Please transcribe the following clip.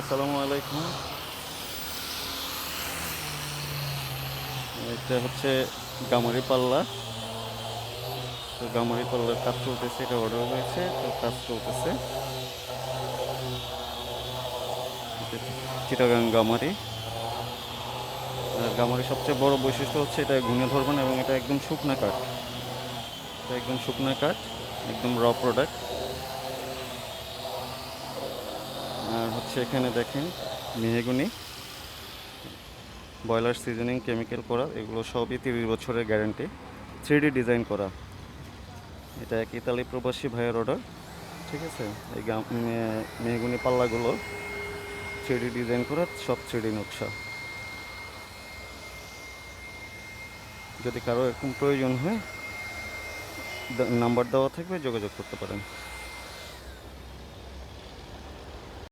আসসালামু আলাইকুম। এটা হচ্ছে গামারি পাল্লা। তো গামারি পাল্লার কাজ চলতেছে, এটা অর্ডার হয়েছে, তো কাজ চলতেছে। চিটাগাং গামারি। গামারি সবচেয়ে বড় বৈশিষ্ট্য হচ্ছে এটা ঘুনে ধরবে না এবং এটা একদম শুকনা কাঠ। এটা একদম শুকনা কাঠ, একদম র প্রোডাক্ট এখানে দেখেন মেহেগুনি বয়লার সিজনিং, কেমিক্যাল করা, এগুলো সবই তিরিশ বছরের গ্যারান্টি। থ্রি ডিজাইন করা। এটা এক ইতালি প্রবাসী ভাইয়ের অর্ডার ঠিক আছে? এই মেহগুনি পাল্লাগুলো থ্রি ডিজাইন করা, সব থ্রি নকশা। যদি কারও এরকম প্রয়োজন হয় নাম্বার দেওয়া থাকবে, যোগাযোগ করতে পারেন।